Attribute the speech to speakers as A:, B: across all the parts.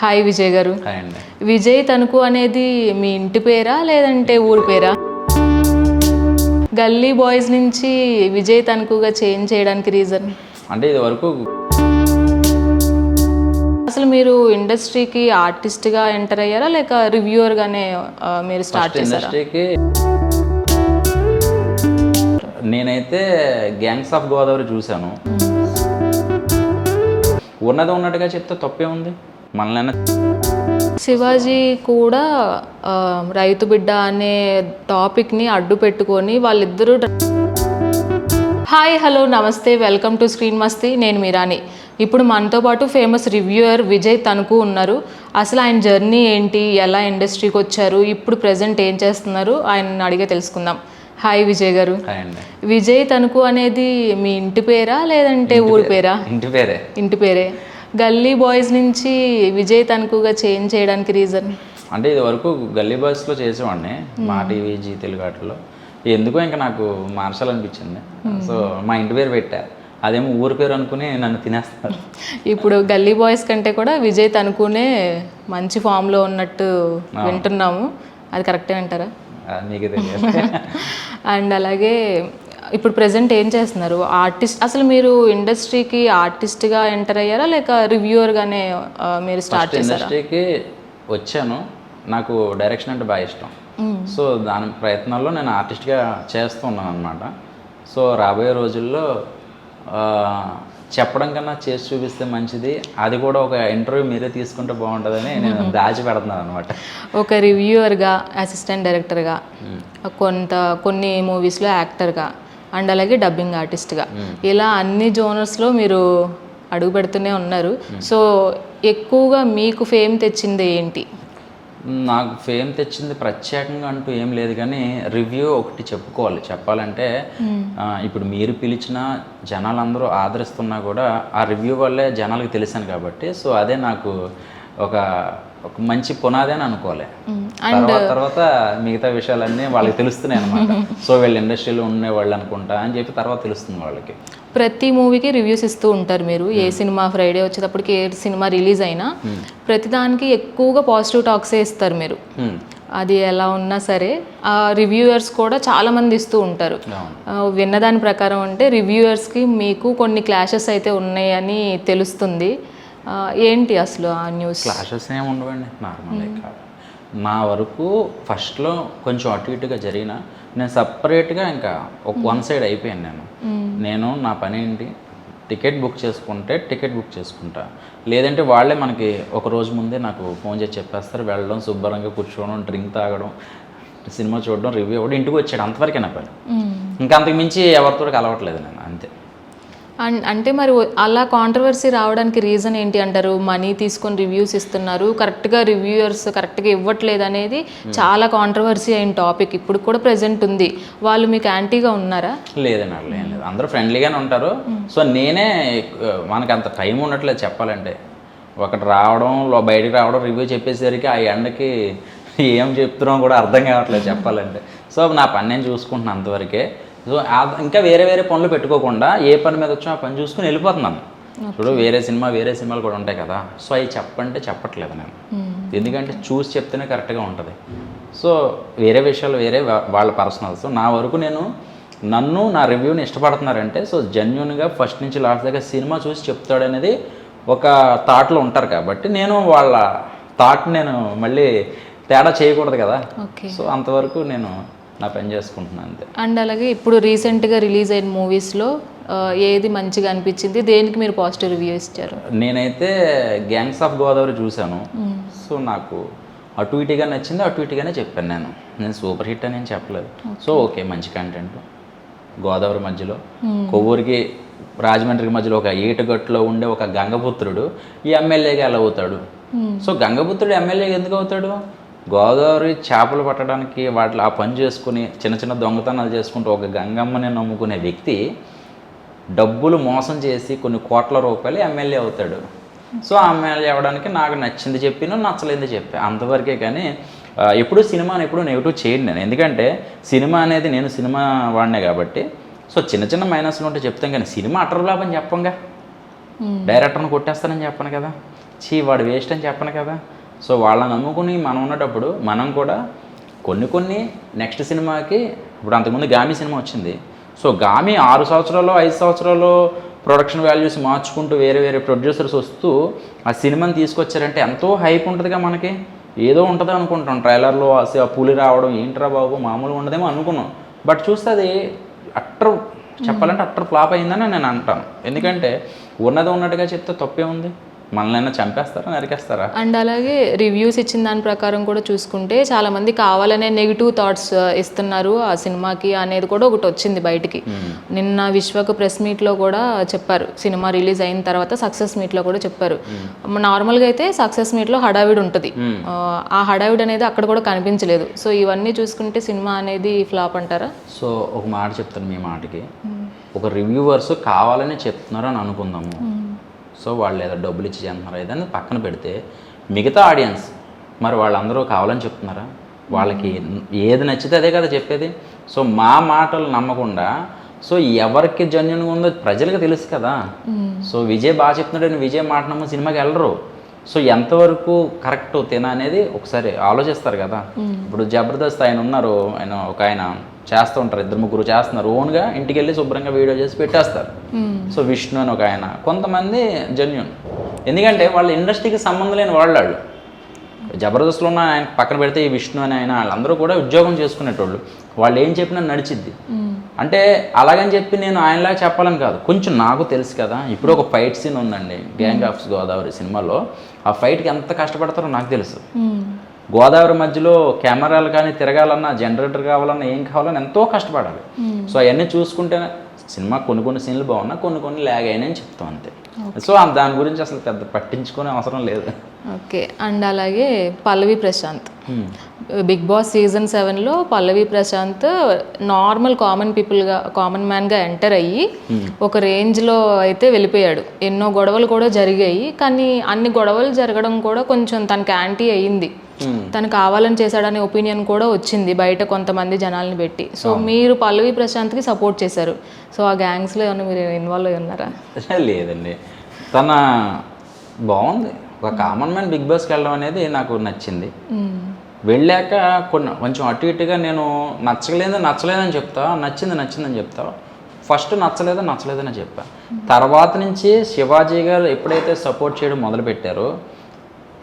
A: Hi Vijay గారు. విజయ్ తణుకు అనేది మీ ఇంటి పేరా లేదంటే ఊరి పేరా? గల్లీ బాయ్స్ నుంచి విజయ్ తణుకుగా చేంజ్ చేయడానికి రీజన్?
B: అంటే ఇది వరకు
A: అసలు మీరు ఇండస్ట్రీకి ఆర్టిస్ట్గా ఎంటర్ అయ్యారా లేక రివ్యూవర్గానే మీరు స్టార్ట్ చేశారా?
B: ఇండస్ట్రీకి నేనైతే గ్యాంగ్స్ ఆఫ్ గోదావరి చూశాను. ఉన్నది ఉన్నట్టుగా చెప్తే తప్పే ఉంది మనల్ని
A: శివాజీ కూడా రైతు బిడ్డ అనే టాపిక్ని అడ్డు పెట్టుకొని వాళ్ళిద్దరూ హాయ్ హలో నమస్తే వెల్కమ్ టు స్క్రీన్ మస్తీ నేను మీరాని ఇప్పుడు మనతో పాటు ఫేమస్ రివ్యూయర్ విజయ్ తణుకు ఉన్నారు. అసలు ఆయన జర్నీ ఏంటి ఎలా ఇండస్ట్రీకి వచ్చారు ఇప్పుడు ప్రజెంట్ ఏం చేస్తున్నారు ఆయన అడిగే తెలుసుకుందాం. హాయ్ విజయ్ గారు. విజయ్ తణుకు అనేది మీ ఇంటి పేరా లేదంటే ఊరి పేరా?
B: ఇంటి పేరే.
A: ఇంటి పేరే. గల్లీ బాయ్స్ నుంచి విజయ్ తణుకుగా చేంజ్ చేయడానికి రీజన్
B: అంటే ఇది వరకు గల్లీ బాయ్స్లో చేసేవాడిని మా టీవీ జీ తెలుగు ఎందుకో ఇంకా నాకు మార్చాలనిపించింది సో మా ఇంటి పేరు పెట్టా. అదేమో ఊరి పేరు అనుకుని నన్ను తినేస్తున్నారు
A: ఇప్పుడు గల్లీ బాయ్స్ కంటే కూడా విజయ్ తనుకునే మంచి ఫామ్లో ఉన్నట్టు వింటున్నాము. అది కరెక్టే అంటారా?
B: మీకే తెలియదు
A: అండ్ అలాగే ఇప్పుడు ప్రజెంట్ ఏం చేస్తున్నారు? ఆర్టిస్ట్ అసలు మీరు ఇండస్ట్రీకి ఆర్టిస్ట్గా ఎంటర్ అయ్యారా? లేక రివ్యూవర్గానే ఆ, మీరు స్టార్ట్ చేశారా?
B: ఇండస్ట్రీకి వచ్చాను. నాకు డైరెక్షన్ అంటే బాగా ఇష్టం. సో దాని ప్రయత్నాల్లో నేను ఆర్టిస్ట్గా చేస్తూ ఉన్నాను అనమాట సో రాబోయే రోజుల్లో చెప్పడం కన్నా చేసి చూపిస్తే మంచిది. అది కూడా ఒక ఇంటర్వ్యూ మీరే తీసుకుంటే బాగుంటుందని నేను దాచి పెడుతున్నాను అనమాట
A: ఒక రివ్యూవర్గా అసిస్టెంట్ డైరెక్టర్గా కొంత కొన్ని మూవీస్లో యాక్టర్గా అండ్ అలాగే డబ్బింగ్ ఆర్టిస్ట్గా ఇలా అన్ని జోనర్స్లో మీరు అడుగు పెడుతూనే ఉన్నారు. సో ఎక్కువగా మీకు ఫేమ్ తెచ్చింది ఏంటి?
B: నాకు ఫేమ్ తెచ్చింది ప్రత్యేకంగా అంటూ ఏం లేదు కానీ రివ్యూ ఒకటి చెప్పుకోవాలి. చెప్పాలంటే ఆ, ఇప్పుడు మీరు పిలిచిన జనాలందరూ ఆదరిస్తున్నా కూడా ఆ రివ్యూ వల్లే జనాలకు తెలిసాను కాబట్టి సో అదే నాకు ఒక ఒక మంచి పునాది అని అనుకోవాలి తర్వాత తర్వాత మిగతా విషయాలన్నీ వాళ్ళకి తెలుస్తున్నాయి అనమాట సో వీళ్ళు ఇండస్ట్రీలో ఉండేవాళ్ళు అనుకుంటా అని చెప్పి తర్వాత తెలుస్తుంది వాళ్ళకి.
A: ప్రతి మూవీకి రివ్యూస్ ఇస్తూ ఉంటారు మీరు. ఏ సినిమా ఫ్రైడే వచ్చేటప్పటికి ఏ సినిమా రిలీజ్ అయినా ప్రతిదానికి ఎక్కువగా పాజిటివ్ టాక్సే ఇస్తారు మీరు. అది ఎలా ఉన్నా సరే ఆ రివ్యూయర్స్ కూడా చాలా మంది ఇస్తూ ఉంటారు. విన్నదాని ప్రకారం అంటే రివ్యూయర్స్కి మీకు కొన్ని క్లాషెస్ అయితే ఉన్నాయని తెలుస్తుంది. ఏంటి అసలు ఆ న్యూస్?
B: క్లాషెస్ ఏమి ఉండవండి నార్మల్ నా వరకు ఫస్ట్లో కొంచెం అటు ఇటుగా జరిగిన నేను సపరేట్గా ఇంకా ఒక వన్ సైడ్ అయిపోయాను నేను. నేను నా పని ఏంటి? టికెట్ బుక్ చేసుకుంటే టికెట్ బుక్ చేసుకుంటా. లేదంటే వాళ్ళే మనకి ఒక రోజు ముందే నాకు ఫోన్ చేసి చెప్పేస్తారు వెళ్ళడం శుభ్రంగా కూర్చోవడం డ్రింక్ తాగడం సినిమా చూడడం రివ్యూ అవ్వడం ఇంటికి వచ్చాడు అంతవరకే నా పని. ఇంకా అంతకు మించి ఎవరితో కలవట్లేదు నేను అంతే.
A: అన్- అంటే మరి అలా కాంట్రవర్సీ రావడానికి రీజన్ ఏంటి అంటారు? మనీ తీసుకొని రివ్యూస్ ఇస్తున్నారు. కరెక్ట్గా రివ్యూయర్స్ కరెక్ట్గా ఇవ్వట్లేదు అనేది చాలా కాంట్రవర్సీ అయిన టాపిక్ ఇప్పుడు కూడా ప్రెసెంట్ ఉంది. వాళ్ళు మీకు యాంటీగా ఉన్నారా?
B: లేదండి అట్లా ఏం లేదు. అందరూ ఫ్రెండ్లీగానే ఉంటారు. సో నేనే మనకు అంత టైం ఉండట్లేదు చెప్పాలంటే. ఒకటి రావడం బయటికి రావడం రివ్యూ చెప్పేసరికి ఆ ఎండకి ఏం చెప్తున్నాం కూడా అర్థం కావట్లేదు చెప్పాలంటే. సో నా పని నేను చూసుకుంటున్నాను అంతవరకే. సో ఇంకా వేరే వేరే పనులు పెట్టుకోకుండా ఏ పని మీద వచ్చో ఆ పని చూసుకుని వెళ్ళిపోతున్నాను ఇప్పుడు వేరే సినిమా వేరే సినిమాలు కూడా ఉంటాయి కదా. సో అవి చెప్పంటే చెప్పట్లేదు నేను. ఎందుకంటే చూసి చెప్తేనే కరెక్ట్గా ఉంటుంది. సో వేరే విషయాలు వేరే వాళ్ళ పర్సనల్స్ నా వరకు నేను నన్ను నా రివ్యూని ఇష్టపడుతున్నారంటే సో జెన్యున్గా ఫస్ట్ నుంచి లాస్ట్ దాకా సినిమా చూసి చెప్తాడనేది ఒక థాట్లో ఉంటారు కాబట్టి నేను వాళ్ళ థాట్ నేను మళ్ళీ తేడా చేయకూడదు కదా. సో అంతవరకు నేను నా పని చేసుకుంటున్నాను అంతే.
A: అండ్ అలాగే ఇప్పుడు రీసెంట్గా రిలీజ్ అయిన మూవీస్లో ఏది మంచిగా అనిపించింది? దేనికి మీరు పాజిటివ్ రివ్యూ ఇచ్చారు?
B: నేనైతే గ్యాంగ్స్ ఆఫ్ గోదావరి చూశాను. సో నాకు అటు ఇటుగా నచ్చింది అటు ఇటుగానే చెప్పాను నేను. నేను సూపర్ హిట్ అని ఏం చెప్పలేదు. సో ఓకే మంచి కంటెంట్. గోదావరి మధ్యలో. కొవ్వూరికి రాజమండ్రికి మధ్యలో ఒక ఏటుగట్టులో ఉండే ఒక గంగపుత్రుడు ఈ ఎమ్మెల్యేగా ఎలా అవుతాడు? సో గంగపుత్రుడు ఎమ్మెల్యేగా ఎందుకు అవుతాడు? గోదావరి చేపలు పట్టడానికి వాటిలో ఆ పని చేసుకుని చిన్న చిన్న దొంగతనాలు చేసుకుంటూ ఒక గంగమ్మని నమ్ముకునే వ్యక్తి డబ్బులు మోసం చేసి కొన్ని కోట్ల రూపాయలు ఎమ్మెల్యే అవుతాడు. సో ఆ ఎమ్మెల్యే అవ్వడానికి నాకు నచ్చింది చెప్పిన నచ్చలేదు చెప్పా. అంతవరకే కానీ ఎప్పుడు సినిమాని ఎప్పుడు నెగిటివ్ చేయండి నేను. ఎందుకంటే సినిమా అనేది నేను సినిమా వాడినే కాబట్టి సో చిన్న చిన్న మైనస్లు ఉంటే చెప్తాం కానీ సినిమా అటర్ లాభం చెప్పంగా. డైరెక్టర్ని కొట్టేస్తానని చెప్పను కదా. చీ వాడు వేస్ట్ అని చెప్పను కదా. సో వాళ్ళని నమ్ముకుని మనం ఉన్నటప్పుడు మనం కూడా కొన్ని కొన్ని నెక్స్ట్ సినిమాకి ఇప్పుడు అంతకుముందు గామి సినిమా వచ్చింది. సో గామి ఆరు సంవత్సరాలు ఐదు సంవత్సరాలు ప్రొడక్షన్ వాల్యూస్ మార్చుకుంటూ వేరే వేరే ప్రొడ్యూసర్స్ వస్తూ ఆ సినిమాని తీసుకొచ్చారంటే ఎంతో హైప్ ఉంటుందిగా మనకి. ఏదో ఉంటుంది అనుకుంటాం. ట్రైలర్లో ఆ పులి రావడం ఏంట్రా బాబు మామూలుగా ఉండదేమో అనుకున్నాం. బట్ చూస్తే అది అట్టర్ చెప్పాలంటే అట్టర్ ఫ్లాప్ అయిందని నేను అంటాను. ఎందుకంటే ఉన్నది ఉన్నట్టుగా చెప్తే తప్పే ఉంది. మనల్ని చంపేస్తారా? నరికేస్తారా?
A: అండ్ అలాగే రివ్యూస్ ఇచ్చిన దాని ప్రకారం కూడా చూసుకుంటే చాలా మంది కావాలనే నెగిటివ్ థాట్స్ ఇస్తున్నారు ఆ సినిమాకి అనేది కూడా ఒకటి వచ్చింది బయటికి. నిన్న విశ్వకు ప్రెస్ మీట్లో కూడా చెప్పారు. సినిమా రిలీజ్ అయిన తర్వాత సక్సెస్ మీట్లో కూడా చెప్పారు. నార్మల్గా అయితే సక్సెస్ మీట్లో హడావిడి ఉంటుంది. ఆ, ఆ హడావిడి అనేది అక్కడ కూడా కనిపించలేదు. సో ఇవన్నీ చూసుకుంటే సినిమా అనేది ఫ్లాప్ అంటారా?
B: సో ఒక మాట చెప్తాను మీ మాటకి. ఒక రివ్యూవర్స్ కావాలని చెప్తున్నారు అని అనుకుందాము సో వాళ్ళు ఏదో డబ్బులు ఇచ్చి చేస్తున్నారు ఏదైనా పక్కన పెడితే మిగతా ఆడియన్స్ మరి వాళ్ళందరూ కావాలని చెప్తున్నారా? వాళ్ళకి ఏది నచ్చితే అదే కదా చెప్పేది. సో మా మాటలు నమ్మకుండా సో ఎవరికి జన్యున్గా ఉందో ప్రజలకు తెలుసు కదా. సో విజయ్ బాగా చెప్తున్నాడని విజయ్ మాట నమ్మ సినిమాకి వెళ్ళరు. సో ఎంతవరకు కరెక్ట్ తిన అనేది ఒకసారి ఆలోచిస్తారు కదా. ఇప్పుడు జబర్దస్త్ ఆయన ఉన్నారు ఆయన ఒక ఆయన చేస్తూ ఉంటారు ఇద్దరు ముగ్గురు చేస్తున్నారు ఓన్గా ఇంటికి వెళ్ళి శుభ్రంగా వీడియో చేసి పెట్టేస్తారు. సో విష్ణు అని ఒక ఆయన కొంతమంది జెన్యున్. ఎందుకంటే వాళ్ళ ఇండస్ట్రీకి సంబంధం లేని వాళ్ళు వాళ్ళు జబర్దస్త్లో ఉన్న ఆయన పక్కన పెడితే ఈ విష్ణు అని ఆయన వాళ్ళందరూ కూడా ఉద్యోగం చేసుకునేటోళ్ళు. వాళ్ళు ఏం చెప్పినా నడిచిద్ది. అంటే అలాగని చెప్పి నేను ఆయనలాగా చెప్పాలని కాదు. కొంచెం నాకు తెలుసు కదా ఇప్పుడు ఒక ఫైట్ సీన్ ఉందండి గ్యాంగ్ ఆఫ్ గోదావరి సినిమాలో. ఆ ఫైట్కి ఎంత కష్టపడతారో నాకు తెలుసు. గోదావరి మధ్యలో కెమెరాలు కానీ తిరగాలన్నా జనరేటర్ కావాలన్నా ఏం కావాలన్నా ఎంతో కష్టపడాలి. సో అవన్నీ చూసుకుంటే సినిమా కొన్ని కొన్ని సీన్లు బాగున్నా కొన్ని కొన్ని ల్యాగ్ అయినాయని చెప్తాం అంతే. సో దాని గురించి అసలు పెద్ద పట్టించుకునే అవసరం లేదు.
A: ఓకే. అండ్ అలాగే Pallavi Prashanth. Bigg Boss season సెవెన్లో పల్లవి ప్రశాంత్ నార్మల్ కామన్ పీపుల్గా కామన్ మ్యాన్గా ఎంటర్ అయ్యి ఒక రేంజ్లో అయితే వెళ్ళిపోయాడు. ఎన్నో గొడవలు కూడా జరిగాయి. కానీ అన్ని గొడవలు జరగడం కూడా కొంచెం తనకి యాంటీ అయ్యింది. తను కావాలని చేశాడనే ఒపీనియన్ కూడా వచ్చింది బయట కొంతమంది జనాల్ని పెట్టి. సో మీరు పల్లవి ప్రశాంత్కి సపోర్ట్ చేశారు. సో ఆ గ్యాంగ్స్లో ఏమైనా మీరు ఇన్వాల్వ్ అయి ఉన్నారా?
B: లేదండి. తన బాగుంది. ఒక కామన్ మ్యాన్ బిగ్ బాస్కి వెళ్ళడం అనేది నాకు నచ్చింది. వెళ్ళాక కొన్ని కొంచెం అటు ఇటుగా నేను నచ్చలేదు నచ్చలేదని చెప్తా నచ్చింది నచ్చిందని చెప్తా. ఫస్ట్ నచ్చలేదు నచ్చలేదని చెప్పా. తర్వాత నుంచి శివాజీ గారు ఎప్పుడైతే సపోర్ట్ చేయడం మొదలుపెట్టారో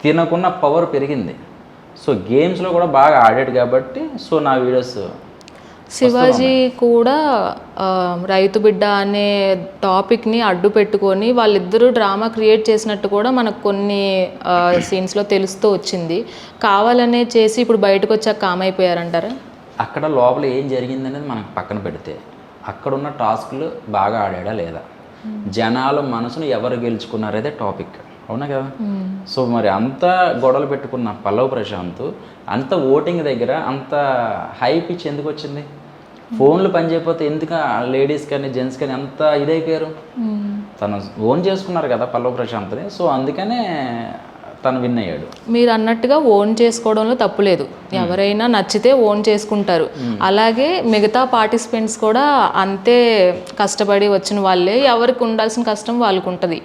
B: తినకున్న పవర్ పెరిగింది. సో గేమ్స్లో కూడా బాగా ఆడాడు కాబట్టి సో నా వీడియోస్
A: శివాజీ కూడా రైతు బిడ్డ అనే టాపిక్ని అడ్డు పెట్టుకొని వాళ్ళిద్దరూ డ్రామా క్రియేట్ చేసినట్టు కూడా మనకు కొన్ని సీన్స్లో తెలుస్తూ వచ్చింది. కావాలనే చేసి ఇప్పుడు బయటకు వచ్చాక కామ్ అయిపోయారంటారా
B: అక్కడ లోపల ఏం జరిగిందనేది మనకు పక్కన పెడితే అక్కడున్న టాస్క్లు బాగా ఆడాడా లేదా? జనాల మనసును ఎవరు గెలుచుకున్నారదే టాపిక్. అవునా కదా? సో మరి అంత గొడవలు పెట్టుకున్న పల్లవ్ ప్రశాంత్ అంత ఓటింగ్ దగ్గర అంత హై పిచ్ ఎందుకు వచ్చింది? ఫోన్లు పనిచేయకపోతే ఎందుకు లేడీస్ కానీ జెంట్స్ కానీ అంత ఇదైపోయారు? తను ఓన్ చేసుకున్నారు కదా పల్లవ్ ప్రశాంత్ని సో అందుకనే తను విన్ అయ్యాడు.
A: మీరు అన్నట్టుగా ఓన్ చేసుకోవడంలో తప్పులేదు ఎవరైనా నచ్చితే ఓన్ చేసుకుంటారు. అలాగే మిగతా పార్టిసిపెంట్స్ కూడా అంతే కష్టపడి వచ్చిన వాళ్ళే. ఎవరికి ఉండాల్సిన కష్టం వాళ్ళకు ఉంటుంది.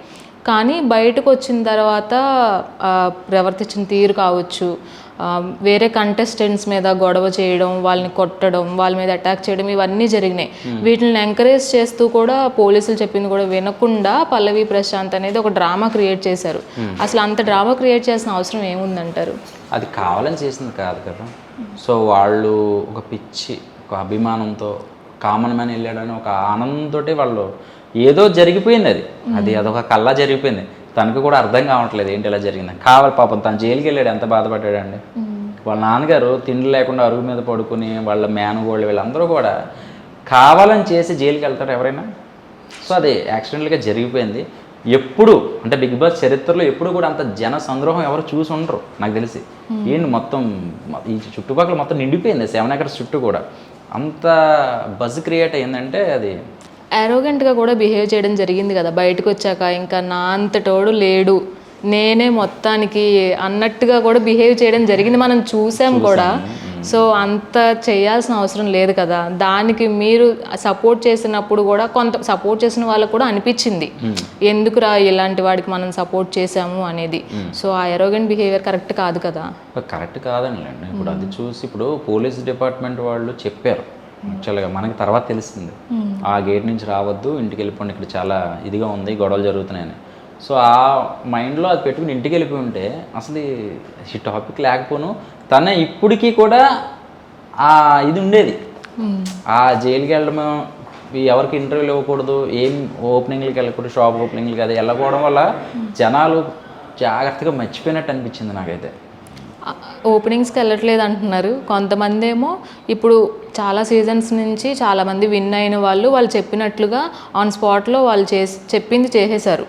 A: కానీ బయటకు వచ్చిన తర్వాత ప్రవర్తించిన తీరు కావచ్చు వేరే కంటెస్టెంట్స్ మీద గొడవ చేయడం వాళ్ళని కొట్టడం వాళ్ళ మీద అటాక్ చేయడం ఇవన్నీ జరిగినాయి. వీటిని ఎంకరేజ్ చేస్తూ కూడా పోలీసులు చెప్పింది కూడా వినకుండా పల్లవి ప్రశాంత్ అనేది ఒక డ్రామా క్రియేట్ చేశారు. అసలు అంత డ్రామా క్రియేట్ చేసిన అవసరం ఏముందంటారు?
B: అది కావాలని చేసింది కాదు కదా. సో వాళ్ళు ఒక పిచ్చి ఒక అభిమానంతో కామన్ మ్యాన్ వెళ్ళాడని ఒక ఆనందంతో వాళ్ళు ఏదో జరిగిపోయింది అది. అది అదొక కల్లా జరిగిపోయింది. తనకు కూడా అర్థం కావట్లేదు ఏంటి ఇలా జరిగింది కావాలి పాపం తను జైలుకి వెళ్ళాడు. ఎంత బాధపడ్డాడండి. వాళ్ళ నాన్నగారు తిండి లేకుండా అరుగు మీద పడుకుని వాళ్ళ మేనగోళ్ళు వీళ్ళందరూ కూడా కావాలని చేసి జైలుకి వెళ్తారు ఎవరైనా? సో అది యాక్సిడెంట్గా జరిగిపోయింది. ఎప్పుడు అంటే బిగ్ బాస్ చరిత్రలో ఎప్పుడు కూడా అంత జన సంద్రోహం ఎవరు చూసి ఉండరు నాకు తెలిసి. ఏంటి మొత్తం ఈ చుట్టుపక్కల మొత్తం నిండిపోయింది. సెవెన్ ఎకర్స్ చుట్టూ కూడా. అంత బజ్ క్రియేట్ అయ్యిందంటే అది
A: అరోగెంట్గా కూడా బిహేవ్ చేయడం జరిగింది కదా. బయటకు వచ్చాక ఇంకా నా అంతటోడు లేడు. నేనే మొత్తానికి అన్నట్టుగా కూడా బిహేవ్ చేయడం జరిగింది. మనం చూసాం కూడా. సో అంత చేయాల్సిన అవసరం లేదు కదా. దానికి మీరు సపోర్ట్ చేసినప్పుడు కూడా కొంత సపోర్ట్ చేసిన వాళ్ళకు కూడా అనిపించింది. ఎందుకురా ఇలాంటి వాడికి మనం సపోర్ట్ చేసాము అనేది. సో ఆ ఎరోగెంట్ బిహేవియర్ కరెక్ట్ కాదు కదా.
B: కరెక్ట్ కాదండి ఇప్పుడు అది చూసి ఇప్పుడు పోలీస్ డిపార్ట్మెంట్ వాళ్ళు చెప్పారు. యాక్చువల్గా మనకి తర్వాత తెలిసింది ఆ గేట్ నుంచి రావద్దు ఇంటికి వెళ్ళిపోండి ఇక్కడ చాలా ఇదిగా ఉంది గొడవలు జరుగుతున్నాయని. సో ఆ మైండ్లో అది పెట్టుకుని ఇంటికి వెళ్ళిపోయి ఉంటే అసలు ఈ- టాపిక్ లేకపోను తన ఇప్పటికీ కూడా ఆ ఇది ఉండేది. ఆ జైలుకి వెళ్ళడము ఈ ఎవరికి ఇంటర్వ్యూలు ఇవ్వకూడదు ఏం ఓపెనింగ్లకి వెళ్ళకూడదు షాప్ ఓపెనింగ్లకి అది వెళ్ళకపోవడం వల్ల జనాలు జాగ్రత్తగా మర్చిపోయినట్టు అనిపించింది నాకైతే.
A: ఓపెనింగ్స్కి వెళ్ళట్లేదు అంటున్నారు. కొంతమంది ఏమో ఇప్పుడు చాలా సీజన్స్ నుంచి చాలామంది విన్ అయిన వాళ్ళు వాళ్ళు చెప్పినట్లుగా ఆన్ స్పాట్లో వాళ్ళు చేసి చెప్పింది చేసేశారు.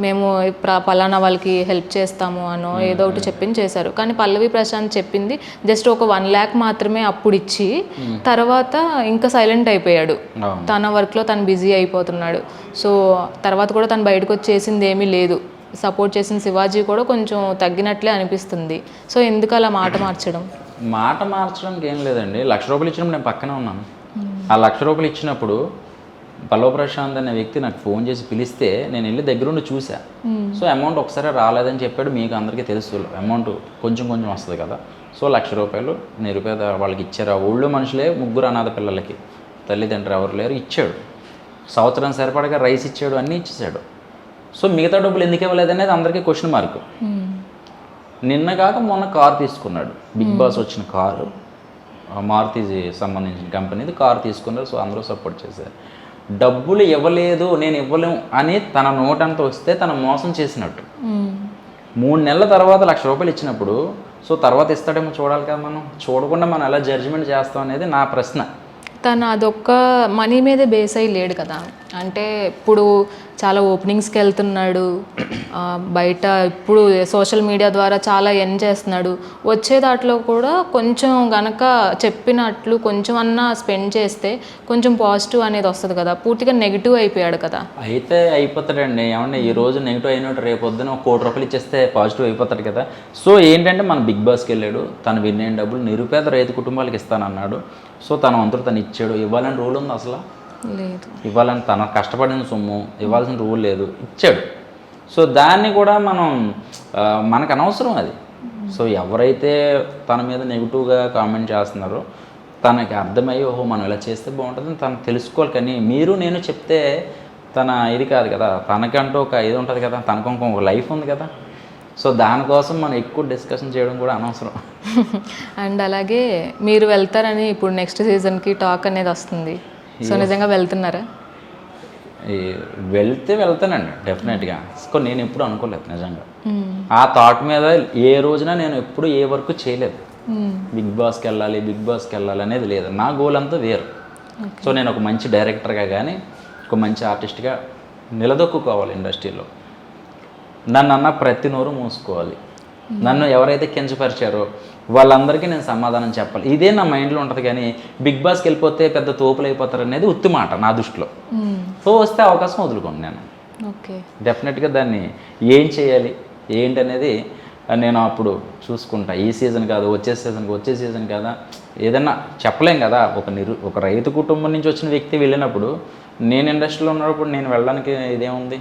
A: మేము ప్ర- పలానా వాళ్ళకి హెల్ప్ చేస్తాము అనో ఏదో ఒకటి చెప్పింది చేశారు. కానీ పల్లవి ప్రశాంత్ చెప్పింది జస్ట్ ఒక వన్ ల్యాక్ మాత్రమే అప్పుడు ఇచ్చి తర్వాత ఇంకా సైలెంట్ అయిపోయాడు. తన వర్క్లో తను బిజీ అయిపోతున్నాడు. సో తర్వాత కూడా తను బయటకు వచ్చి చేసింది ఏమీ లేదు. సపోర్ట్ చేసిన శివాజీ కూడా కొంచెం తగ్గినట్లే అనిపిస్తుంది. సో ఎందుకు అలా మాట మార్చడం?
B: మాట మార్చడానికి ఏం లేదండి. లక్ష రూపాయలు ఇచ్చినప్పుడు నేను పక్కనే ఉన్నాను. ఆ లక్ష రూపాయలు ఇచ్చినప్పుడు పల్లవ ప్రశాంత్ అనే వ్యక్తి నాకు ఫోన్ చేసి పిలిస్తే నేను వెళ్ళి దగ్గరుండి చూసా. సో అమౌంట్ ఒకసారి రాలేదని చెప్పాడు. మీకు అందరికీ తెలుసు. అమౌంట్ కొంచెం కొంచెం వస్తుంది కదా. సో లక్ష రూపాయలు నిరుపేద వాళ్ళకి ఇచ్చారు. ఆ ఊళ్ళో మనుషులే ముగ్గురు అనాథ పిల్లలకి. తల్లిదండ్రులు ఎవరు లేరు ఇచ్చాడు. సంవత్సరం సరిపడగా రైస్ ఇచ్చాడు అన్నీ ఇచ్చేసాడు సో మిగతా డబ్బులు ఎందుకు ఇవ్వలేదనేది అందరికీ క్వశ్చన్ మార్క్ నిన్న కాక మొన్న కారు తీసుకున్నాడు. బిగ్ బాస్ వచ్చిన కారు. మారుతి సంబంధించిన కంపెనీది కారు తీసుకున్నారు సో అందరూ సపోర్ట్ చేశారు. డబ్బులు ఇవ్వలేదు నేను ఇవ్వలేము అని తన నోటంతా వస్తే తన మోసం చేసినట్టు. మూడు నెలల తర్వాత లక్ష రూపాయలు ఇచ్చినప్పుడు సో తర్వాత ఇస్తాడేమో చూడాలి కదా మనం. చూడకుండా మనం ఎలా జడ్జిమెంట్ చేస్తాం అనేది నా ప్రశ్న.
A: తను అదొక్క మనీ మీదే బేస్ అయ్యి లేడు కదా. అంటే ఇప్పుడు చాలా ఓపెనింగ్స్కి వెళ్తున్నాడు. బయట ఇప్పుడు సోషల్ మీడియా ద్వారా చాలా ఎన్ చేస్తున్నాడు. వచ్చే దాంట్లో కూడా కొంచెం గనక చెప్పినట్లు కొంచెం అన్నా స్పెండ్ చేస్తే కొంచెం పాజిటివ్ అనేది వస్తుంది కదా. పూర్తిగా నెగిటివ్ అయిపోయాడు కదా.
B: అయితే అయిపోతాడండి. ఏమంటే ఈ రోజు నెగిటివ్ అయినట్టు రేపు పొద్దున ఒక కోటి రూపాయలు ఇచ్చేస్తే పాజిటివ్ అయిపోతాడు కదా. సో ఏంటంటే మన బిగ్ బాస్కి వెళ్ళాడు. తను విన్ డబ్బులు నిరుపేద రైతు కుటుంబాలకు ఇస్తానన్నాడు. సో తన వంతులు తను ఇచ్చాడు. ఇవ్వాలని రూల్ ఉంది అసలు?
A: లేదు.
B: ఇవ్వాలని తన కష్టపడిన సొమ్ము ఇవ్వాల్సిన రూల్ లేదు. ఇచ్చాడు. సో దాన్ని కూడా మనం మనకు అనవసరం అది. సో ఎవరైతే తన మీద నెగిటివ్గా కామెంట్ చేస్తున్నారో తనకి అర్థమయ్యి ఓహో మనం ఇలా చేస్తే బాగుంటుంది తను తెలుసుకోవాలి. కానీ మీరు నేను చెప్తే తన ఇది కాదు కదా. తనకంటూ ఒక ఇది ఉంటుంది కదా. తనకు ఒక లైఫ్ ఉంది కదా. సో దానికోసం మనం ఎక్కువ డిస్కషన్ చేయడం కూడా అనవసరం.
A: అండ్ అలాగే మీరు వెళ్తారని ఇప్పుడు నెక్స్ట్ సీజన్కి టాక్ అనేది వస్తుంది. సో నిజంగా వెళ్తున్నారా?
B: వెళ్తే వెళ్తానండి డెఫినెట్గా. సో నేను ఎప్పుడు అనుకోలేదు నిజంగా. ఆ థాట్ మీద ఏ రోజున నేను ఎప్పుడు ఏ వర్క్ చేయలేదు. బిగ్ బాస్కి వెళ్ళాలి బిగ్ బాస్కి వెళ్ళాలి అనేది లేదు. నా గోల్ అంతా వేరు. సో నేను ఒక మంచి డైరెక్టర్గా కానీ ఒక మంచి ఆర్టిస్ట్గా నిలదొక్కుకోవాలి ఇండస్ట్రీలో. నన్ను అన్న ప్రతి నోరు మూసుకోవాలి. నన్ను ఎవరైతే కించపరిచారో వాళ్ళందరికీ నేను సమాధానం చెప్పాలి. ఇదే నా మైండ్లో ఉంటుంది కానీ బిగ్ బాస్కి వెళ్ళిపోతే పెద్ద తోపులు అయిపోతారు అనేది ఉత్తి మాట నా దృష్టిలో. సో వస్తే అవకాశం వదులుకోండి నేను.
A: ఓకే.
B: డెఫినెట్గా దాన్ని ఏం చేయాలి? ఏంటి అనేది నేను అప్పుడు చూసుకుంటా. ఈ సీజన్ కాదు వచ్చే సీజన్కి వచ్చే సీజన్ కదా? ఏదన్నా చెప్పలేం కదా. ఒక నిరు ఒక రైతు కుటుంబం నుంచి వచ్చిన వ్యక్తి వెళ్ళినప్పుడు నేను ఇండస్ట్రీలో ఉన్నప్పుడు నేను వెళ్ళడానికి ఇదేముంది?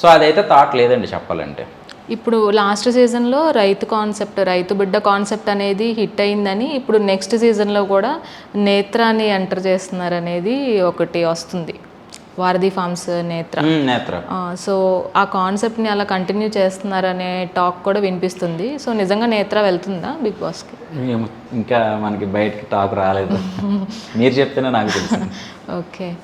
B: సో అదైతే థాట్ లేదండి చెప్పాలంటే.
A: ఇప్పుడు లాస్ట్ సీజన్లో రైతు కాన్సెప్ట్ రైతు బిడ్డ కాన్సెప్ట్ అనేది హిట్ అయిందని ఇప్పుడు నెక్స్ట్ సీజన్లో కూడా నేత్రాన్ని ఎంటర్ చేస్తున్నారు అనేది ఒకటి వస్తుంది. వారధి ఫార్మ్స్ నేత్ర.
B: నేత్ర.
A: సో ఆ కాన్సెప్ట్ని అలా కంటిన్యూ చేస్తున్నారనే టాక్ కూడా వినిపిస్తుంది. సో నిజంగా నేత్ర వెళ్తుందా బిగ్ బాస్కి?
B: ఇంకా మనకి బయటకి టాక్ రాలేదు. మీరు చెప్తేనే నాకు తెలుసు.
A: ఓకే.